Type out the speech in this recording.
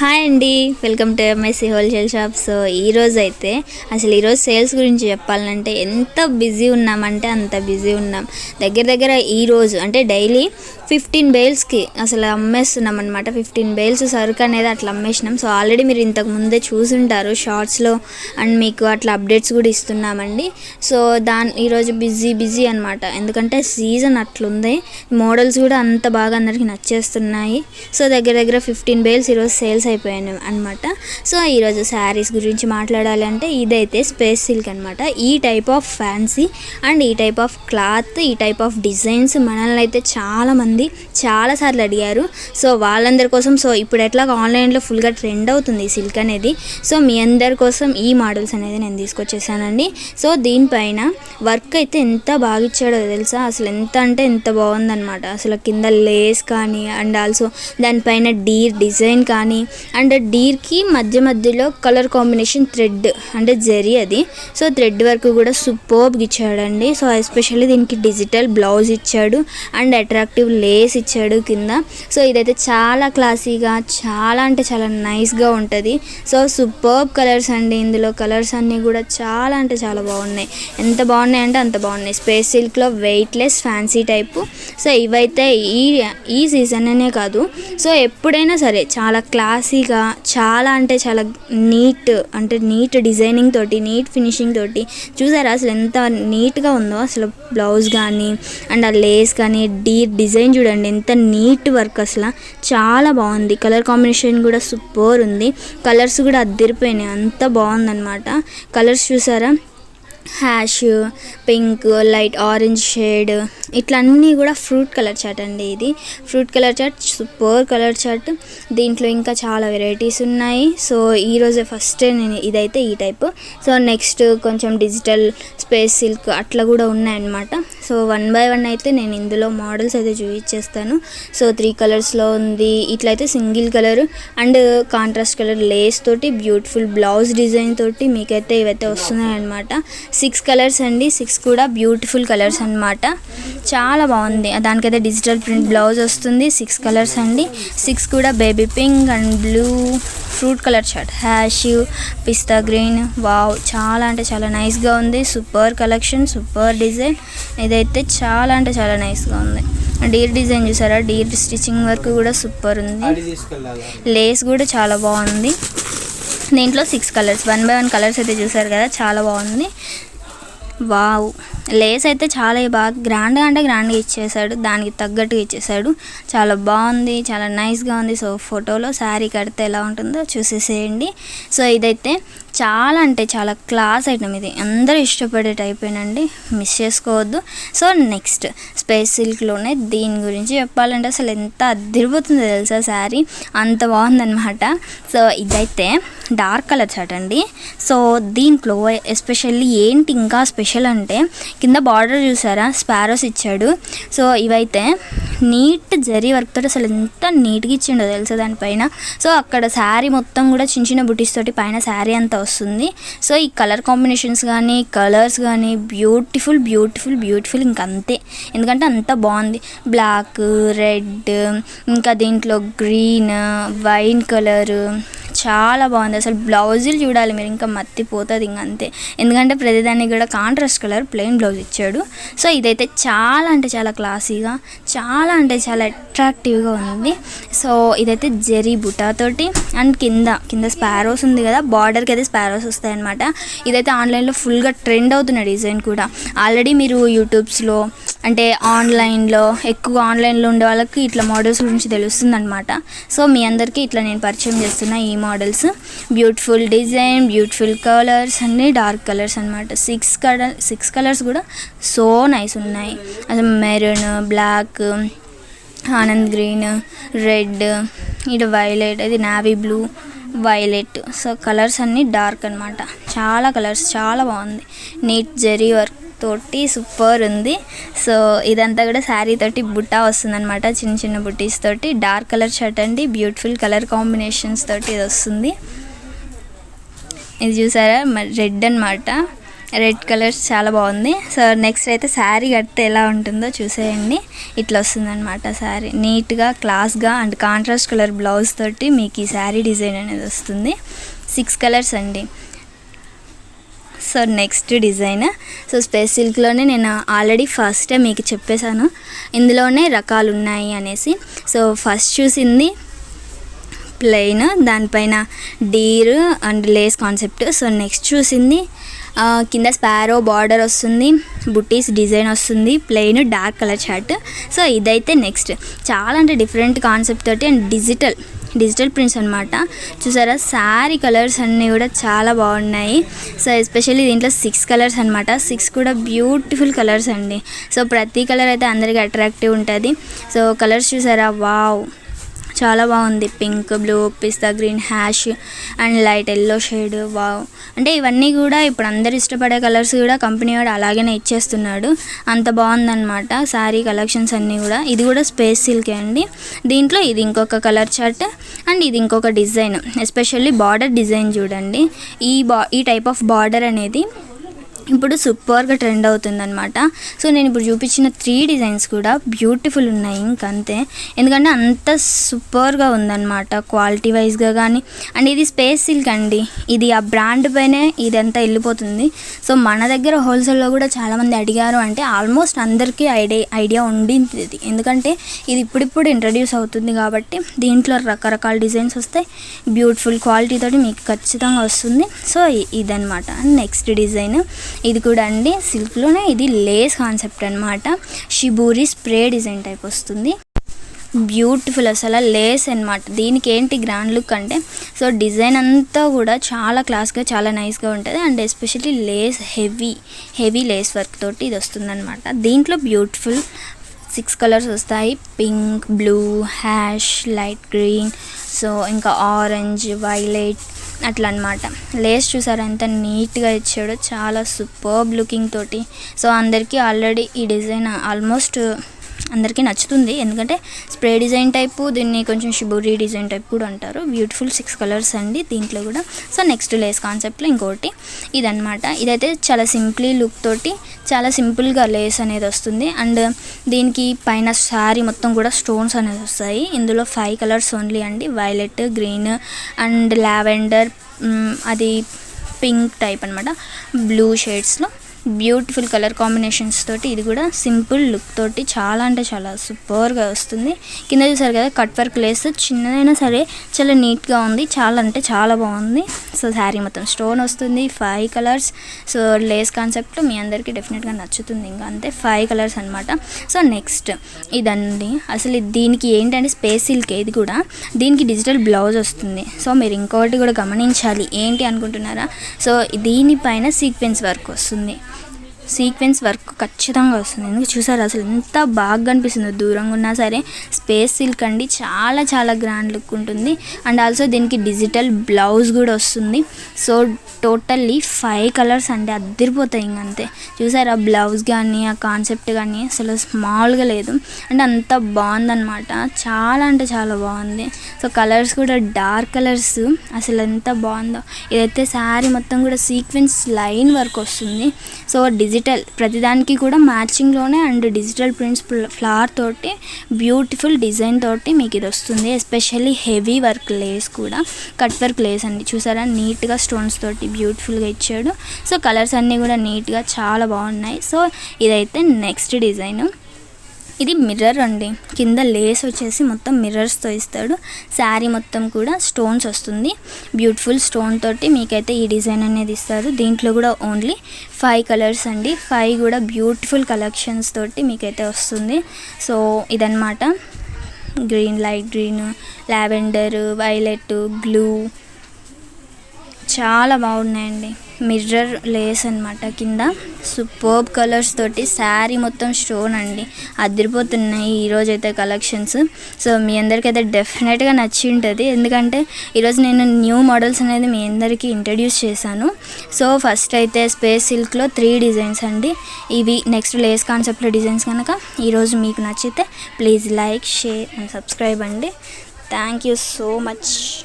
Hi అండి. Welcome to MSC wholesale shop so ఈరోజు అయితే అసలు ఈరోజు సేల్స్ గురించి చెప్పాలంటే ఎంత బిజీ ఉన్నామంటే అంత బిజీ ఉన్నాం. దగ్గర దగ్గర ఈరోజు అంటే డైలీ ఫిఫ్టీన్ బేల్స్కి అసలు అమ్మేస్తున్నాం అనమాట ఫిఫ్టీన్ బేల్స్ సరుకు అనేది అట్లా అమ్మేసినాం. సో ఆల్రెడీ మీరు ఇంతకు ముందే చూసుంటారు షార్ట్స్లో అండ్ మీకు అట్లా అప్డేట్స్ కూడా ఇస్తున్నామండి. సో దాని ఈరోజు బిజీ బిజీ అనమాట ఎందుకంటే సీజన్ అట్లుంది. మోడల్స్ కూడా అంత బాగా అందరికి నచ్చేస్తున్నాయి. సో దగ్గర దగ్గర ఫిఫ్టీన్ బేల్స్ ఈరోజు సేల్స్ అయిపోయాను అనమాట సో ఈరోజు శారీస్ గురించి మాట్లాడాలి అంటే ఇదైతే స్పేస్ సిల్క్ అనమాట ఈ టైప్ ఆఫ్ ఫ్యాన్సీ అండ్ ఈ టైప్ ఆఫ్ క్లాత్ ఈ టైప్ ఆఫ్ డిజైన్స్ మనల్ని అయితే చాలామంది చాలాసార్లు అడిగారు. సో వాళ్ళందరి కోసం సో ఇప్పుడు ఎట్లాగ ఆన్లైన్లో ఫుల్గా ట్రెండ్ అవుతుంది సిల్క్ అనేది. సో మీ అందరి కోసం ఈ మోడల్స్ అనేది నేను తీసుకొచ్చేసానండి. సో దీనిపైన వర్క్ అయితే ఎంత బాగా ఇచ్చాడో తెలుసా? అసలు ఎంత అంటే ఎంత బాగుందనమాట అసలు కింద లేస్ కానీ అండ్ ఆల్సో దానిపైన డీర్ డిజైన్ కానీ అండ్ డీర్కి మధ్య మధ్యలో కలర్ కాంబినేషన్ థ్రెడ్ అంటే జరీ అది. సో థ్రెడ్ వర్క్ కూడా సూపర్బ్గా ఇచ్చాడండి. సో ఎస్పెషల్లీ దీనికి డిజిటల్ బ్లౌజ్ ఇచ్చాడు అండ్ అట్రాక్టివ్ లేస్ ఇచ్చాడు కింద. సో ఇదైతే చాలా క్లాసీగా చాలా అంటే చాలా నైస్గా ఉంటుంది. సో సూపర్బ్ కలర్స్ అండి ఇందులో. కలర్స్ అన్నీ కూడా చాలా అంటే చాలా బాగున్నాయి. ఎంత బాగున్నాయి అంటే అంత బాగున్నాయి. స్పేస్ సిల్క్లో వెయిట్లెస్ ఫ్యాన్సీ టైపు. సో ఇవైతే ఈ ఈ సీజన్ అనే కాదు. సో ఎప్పుడైనా సరే చాలా క్లాస్ క్లాసీగా చాలా అంటే చాలా నీట్ అంటే నీట్ డిజైనింగ్ తోటి నీట్ ఫినిషింగ్ తోటి చూసారా అసలు ఎంత నీట్గా ఉందో? అసలు బ్లౌజ్ కానీ అండ్ ఆ లేస్ కానీ డీ డిజైన్ చూడండి ఎంత నీట్ వర్క్ అసలు. చాలా బాగుంది. కలర్ కాంబినేషన్ కూడా సూపర్ ఉంది. కలర్స్ కూడా అద్దరిపోయినాయి. అంత బాగుందన్నమాట. కలర్స్ చూసారా? Hash pink light orange shade ఇట్లా అన్నీ కూడా ఫ్రూట్ కలర్ చాట్ అండి ఇది. Fruit colour chart super colour chart. దీంట్లో ఇంకా చాలా వెరైటీస్ ఉన్నాయి. సో ఈరోజే ఫస్ట్ నేను ఇదైతే ఈ టైప్. సో నెక్స్ట్ కొంచెం డిజిటల్ స్పేస్ సిల్క్ అట్లా కూడా ఉన్నాయన్నమాట. సో వన్ బై వన్ అయితే నేను ఇందులో మోడల్స్ అయితే చూపించేస్తాను. సో త్రీ కలర్స్లో ఉంది ఇట్లయితే single colour and contrast colour lace తోటి బ్యూటిఫుల్ బ్లౌజ్ డిజైన్ తోటి మీకైతే ఇవైతే వస్తున్నాయి అనమాట సిక్స్ కలర్స్ అండి సిక్స్ కూడా బ్యూటిఫుల్ కలర్స్ అన్నమాట. చాలా బాగుంది. దానికైతే డిజిటల్ ప్రింట్ బ్లౌజ్ వస్తుంది సిక్స్ కలర్స్ అండి. సిక్స్ కూడా baby pink and blue fruit colour shirt ash pista green wow చాలా అంటే చాలా నైస్గా ఉంది. Super collection super design. ఇదైతే చాలా అంటే చాలా నైస్గా ఉంది. డీర్ డిజైన్ చూసారా? డీర్ స్టిచ్చింగ్ వర్క్ కూడా సూపర్ ఉంది. లేస్ కూడా చాలా బాగుంది. దీంట్లో six colours one by one colours అయితే చూసారు కదా చాలా బాగుంది. వావ్. లేస్ అయితే చాలా బాగా గ్రాండ్గా అంటే గ్రాండ్గా ఇచ్చేసాడు. దానికి తగ్గట్టుగా ఇచ్చేసాడు. చాలా బాగుంది చాలా నైస్గా ఉంది. సో ఫోటోలో శారీ కడితే ఎలా ఉంటుందో చూసేసేయండి. సో ఇదైతే చాలా అంటే చాలా క్లాస్ ఐటమ్ ఇది. అందరూ ఇష్టపడే టైప్ ఏనండి. మిస్ చేసుకోవద్దు. సో నెక్స్ట్ స్పేస్ సిల్క్లోనే దీని గురించి చెప్పాలంటే అసలు ఎంత అదిరిపోతుందో తెలుసా శారీ? అంత బాగుందనమాట సో ఇదైతే డార్క్ కలర్ చాట్ అండి. సో దీంట్లో ఎస్పెషల్లీ ఏంటి ఇంకా స్పెషల్ అంటే కింద బార్డర్ చూసారా? స్పారోస్ ఇచ్చాడు. సో ఇవైతే నీట్ జరీ వర్క్ తోటి అసలు ఎంత నీట్గా ఇచ్చిండో తెలుసా దానిపైన? సో అక్కడ శారీ మొత్తం కూడా చిన్న చిన్న బుటీస్ తోటి పైన శారీ అంతా వస్తుంది. సో ఈ కలర్ కాంబినేషన్స్ కానీ కలర్స్ కానీ బ్యూటిఫుల్ బ్యూటిఫుల్ బ్యూటిఫుల్ ఇంక అంతే ఎందుకంటే అంత బాగుంది. బ్లాక్ రెడ్ ఇంకా దీంట్లో గ్రీన్ వైన్ కలర్ చాలా బాగుంది. అసలు బ్లౌజులు చూడాలి మీరు. ఇంకా మత్తిపోతుంది ఇంక అంతే. ఎందుకంటే ప్రతిదానికి కూడా కాంట్రాస్ట్ కలర్ ప్లెయిన్ బ్లౌజ్ ఇచ్చాడు. సో ఇదైతే చాలా అంటే చాలా క్లాసీగా చాలా అంటే చాలా అట్రాక్టివ్గా ఉంది. సో ఇదైతే జెరీ బుటాతోటి అండ్ కింద కింద స్పారోస్ ఉంది కదా బార్డర్కి అయితే స్పారోస్ వస్తాయన్నమాట. ఇదైతే ఆన్లైన్లో ఫుల్గా ట్రెండ్ అవుతున్న డిజైన్ కూడా. ఆల్రెడీ మీరు యూట్యూబ్స్లో అంటే ఆన్లైన్లో ఎక్కువ ఆన్లైన్లో ఉండే వాళ్ళకి ఇట్లా మోడల్స్ గురించి తెలుస్తుంది అనమాట సో మీ అందరికీ ఇట్లా నేను పరిచయం చేస్తున్న ఈ models. Beautiful design beautiful colours అన్నీ డార్క్ కలర్స్ అనమాట సిక్స్ కలర్ సిక్స్ కలర్స్ కూడా సో నైస్ ఉన్నాయి. అసలు maroon black and green red ఇటు వైలెట్ అది navy blue violet so colours అన్నీ డార్క్ అనమాట చాలా కలర్స్ చాలా బాగుంది. నీట్ జెరీ వర్క్ తోటి సూపర్ ఉంది. సో ఇదంతా కూడా శారీ తోటి బుట్ట వస్తుందన్నమాట. చిన్న చిన్న బుట్టీస్ తోటి. డార్క్ కలర్ షర్ట్ అండి. బ్యూటిఫుల్ కలర్ కాంబినేషన్స్ తోటి ఇది వస్తుంది. ఇది చూసారా? మరి రెడ్ అనమాట రెడ్ కలర్స్ చాలా బాగుంది. సో నెక్స్ట్ అయితే శారీ కడితే ఎలా ఉంటుందో చూసేయండి. ఇట్లా వస్తుందన్నమాట శారీ. నీట్గా క్లాస్గా అండ్ కాంట్రాస్ట్ కలర్ బ్లౌజ్ తోటి మీకు ఈ శారీ డిజైన్ అనేది వస్తుంది. సిక్స్ కలర్స్ అండి. So next design so space సిల్క్లోనే నేను ఆల్రెడీ ఫస్టే మీకు చెప్పేశాను. ఇందులోనే రకాలు ఉన్నాయి అనేసి. సో ఫస్ట్ చూసింది ప్లెయిన్ దానిపైన deer and lace concept. So next చూసింది కింద స్పారో బార్డర్ వస్తుంది బుటీస్ డిజైన్ వస్తుంది plain dark colour shirt. So ఇదైతే నెక్స్ట్. చాలా అంటే డిఫరెంట్ కాన్సెప్ట్ తోటి అండ్ డిజిటల్ డిజిటల్ ప్రింట్స్ అనమాట చూసారా? శారీ కలర్స్ అన్నీ కూడా చాలా బాగున్నాయి. సో ఎస్పెషల్లీ దీంట్లో సిక్స్ కలర్స్ అనమాట సిక్స్ కూడా బ్యూటిఫుల్ కలర్స్ అండి. సో ప్రతి కలర్ అయితే అందరికీ అట్రాక్టివ్ ఉంటుంది. సో కలర్స్ చూసారా? వావ్! చాలా బాగుంది. Pink blue pista green ash and light yellow shade. Wow. అంటే ఇవన్నీ కూడా ఇప్పుడు అందరు ఇష్టపడే కలర్స్ కూడా కంపెనీ వాడు అలాగనే ఇచ్చేస్తున్నాడు. అంత బాగుందన్నమాట శారీ కలెక్షన్స్ అన్నీ కూడా. ఇది కూడా స్పేస్ సిల్కే అండి. దీంట్లో ఇది ఇంకొక కలర్ చార్ట్ అండ్ ఇది ఇంకొక డిజైన్. ఎస్పెషల్లీ బార్డర్ డిజైన్ చూడండి. ఈ బా ఈ టైప్ ఆఫ్ బార్డర్ అనేది ఇప్పుడు సూపర్గా ట్రెండ్ అవుతుందనమాట సో నేను ఇప్పుడు చూపించిన త్రీ డిజైన్స్ కూడా బ్యూటిఫుల్ ఉన్నాయి ఇంకంతే. ఎందుకంటే అంత సూపర్గా ఉందన్నమాట క్వాలిటీ వైజ్గా కానీ. అండ్ ఇది స్పేస్ సిల్క్ అండి. ఇది ఆ బ్రాండ్ పైనే ఇదంతా వెళ్ళిపోతుంది. సో మన దగ్గర హోల్సేల్లో కూడా చాలామంది అడిగారు అంటే ఆల్మోస్ట్ అందరికీ ఐడియా ఐడియా ఉండింది ఇది. ఎందుకంటే ఇది ఇప్పుడిప్పుడు ఇంట్రడ్యూస్ అవుతుంది కాబట్టి దీంట్లో రకరకాల డిజైన్స్ వస్తాయి. బ్యూటిఫుల్ క్వాలిటీతో మీకు ఖచ్చితంగా వస్తుంది. సో ఇదనమాట నెక్స్ట్ డిజైన్. ఇది కూడా అండి. సిల్క్లోనే ఇది లేస్ కాన్సెప్ట్ అనమాట షిబూరి స్ప్రే డిజైన్ టైప్ వస్తుంది. బ్యూటిఫుల్ అసలు లేస్ అనమాట దీనికి ఏంటి గ్రాండ్ లుక్ అంటే సో డిజైన్ అంతా కూడా చాలా క్లాస్గా చాలా నైస్గా ఉంటుంది. And especially lace heavy heavy lace work తోటి ఇది వస్తుందన్నమాట. దీంట్లో బ్యూటిఫుల్ సిక్స్ కలర్స్ వస్తాయి. Pink blue ash light green so ఇంకా ఆరెంజ్ వైలెట్ అట్లా అనమాట లేస్ చూసారు ఎంత నీట్గా ఇచ్చాడో చాలా సూపర్బ్ లుకింగ్ తోటి. సో అందరికీ ఆల్రెడీ ఈ డిజైన్ ఆల్మోస్ట్ అందరికీ నచ్చుతుంది. ఎందుకంటే స్ప్రే డిజైన్ టైపు దీన్ని కొంచెం షిబూరి డిజైన్ టైప్ కూడా అంటారు. బ్యూటిఫుల్ సిక్స్ కలర్స్ అండి దీంట్లో కూడా. సో నెక్స్ట్ లేస్ కాన్సెప్ట్లో ఇంకోటి ఇదనమాట ఇదైతే చాలా సింప్లీ లుక్ తోటి చాలా సింపుల్గా లేస్ అనేది వస్తుంది. అండ్ దీనికి పైన శారీ మొత్తం కూడా స్టోన్స్ అనేది వస్తాయి. ఇందులో ఫైవ్ కలర్స్ ఓన్లీ అండి. వైలెట్ గ్రీన్ అండ్ లావెండర్ అది పింక్ టైప్ అనమాట బ్లూ షేడ్స్లో బ్యూటిఫుల్ కలర్ కాంబినేషన్స్ తోటి ఇది కూడా సింపుల్ లుక్ తోటి చాలా అంటే చాలా సూపర్గా వస్తుంది. కింద చూసారు కదా కట్ వర్క్ లేస్ చిన్నదైనా సరే చాలా నీట్గా ఉంది. చాలా అంటే చాలా బాగుంది. సో శారీ మొత్తం స్టోన్ వస్తుంది five colours so lace concept మీ అందరికీ డెఫినెట్గా నచ్చుతుంది. ఇంకా అంతే ఫైవ్ కలర్స్ అనమాట సో నెక్స్ట్ ఇదండి. అసలు దీనికి ఏంటంటే స్పేస్ సిల్క్ ఇది కూడా. దీనికి డిజిటల్ బ్లౌజ్ వస్తుంది. సో మీరు ఇంకోటి కూడా గమనించాలి. ఏంటి అనుకుంటున్నారా? సో దీనిపైన సీక్వెన్స్ వర్క్ వస్తుంది. సీక్వెన్స్ వర్క్ ఖచ్చితంగా వస్తుంది. ఎందుకు చూసారు? అసలు ఎంత బాగా కనిపిస్తుందో దూరంగా ఉన్నా సరే స్పేస్ సిల్క్ అండి. చాలా చాలా గ్రాండ్ లుక్ ఉంటుంది. అండ్ ఆల్సో దీనికి డిజిటల్ బ్లౌజ్ కూడా వస్తుంది. సో టోటల్లీ ఫైవ్ కలర్స్ అంటే అద్దరిపోతాయి ఇంకంతే చూసారా? బ్లౌజ్ కానీ ఆ కాన్సెప్ట్ కానీ అసలు స్మాల్గా లేదు. అంటే అంత బాగుందన్నమాట. చాలా అంటే చాలా బాగుంది. సో కలర్స్ కూడా డార్క్ కలర్స్. అసలు ఎంత బాగుందో. ఇదైతే శారీ మొత్తం కూడా సీక్వెన్స్ లైన్ వర్క్ వస్తుంది. సో డిజిటల్ డిజిటల్ ప్రతిదానికి కూడా మ్యాచింగ్లోనే అండ్ డిజిటల్ ప్రింట్స్ ఫ్లవర్ తోటి బ్యూటిఫుల్ డిజైన్ తోటి మీకు ఇది వస్తుంది. ఎస్పెషల్లీ హెవీ వర్క్ లేస్ కూడా కట్ వర్క్ లేస్ అండి. చూసారా? నీట్గా స్టోన్స్ తోటి బ్యూటిఫుల్గా ఇచ్చాడు. సో కలర్స్ అన్నీ కూడా నీట్గా చాలా బాగున్నాయి. సో ఇదైతే నెక్స్ట్ డిజైన్ ఇది మిర్రర్ అండి. కింద లేస్ వచ్చేసి మొత్తం మిర్రర్స్తో ఇస్తాడు. శారీ మొత్తం కూడా స్టోన్స్ వస్తుంది. బ్యూటిఫుల్ స్టోన్ తోటి మీకైతే ఈ డిజైన్ అనేది ఇస్తారు. దీంట్లో కూడా ఓన్లీ ఫైవ్ కలర్స్ అండి. ఫైవ్ కూడా బ్యూటిఫుల్ కలెక్షన్స్ తోటి మీకైతే వస్తుంది. సో ఇదన్నమాట. Green light green lavender violet blue చాలా బాగున్నాయండి. మిర్రర్ లేస్ అనమాట కింద. సూపర్బ్ కలర్స్ తోటి శారీ మొత్తం స్టోన్ అండి. అదిరిపోతున్నాయి ఈరోజు అయితే కలెక్షన్స్. సో మీ అందరికైతే డెఫినెట్గా నచ్చి ఉంటుంది ఎందుకంటే ఈరోజు నేను న్యూ మోడల్స్ అనేది మీ అందరికీ ఇంట్రడ్యూస్ చేశాను. సో ఫస్ట్ అయితే స్పేస్ సిల్క్లో త్రీ డిజైన్స్ అండి. ఇవి నెక్స్ట్ లేస్ కాన్సెప్ట్లో డిజైన్స్ కనుక ఈరోజు మీకు నచ్చితే please like share and subscribe అండి. Thank you so much.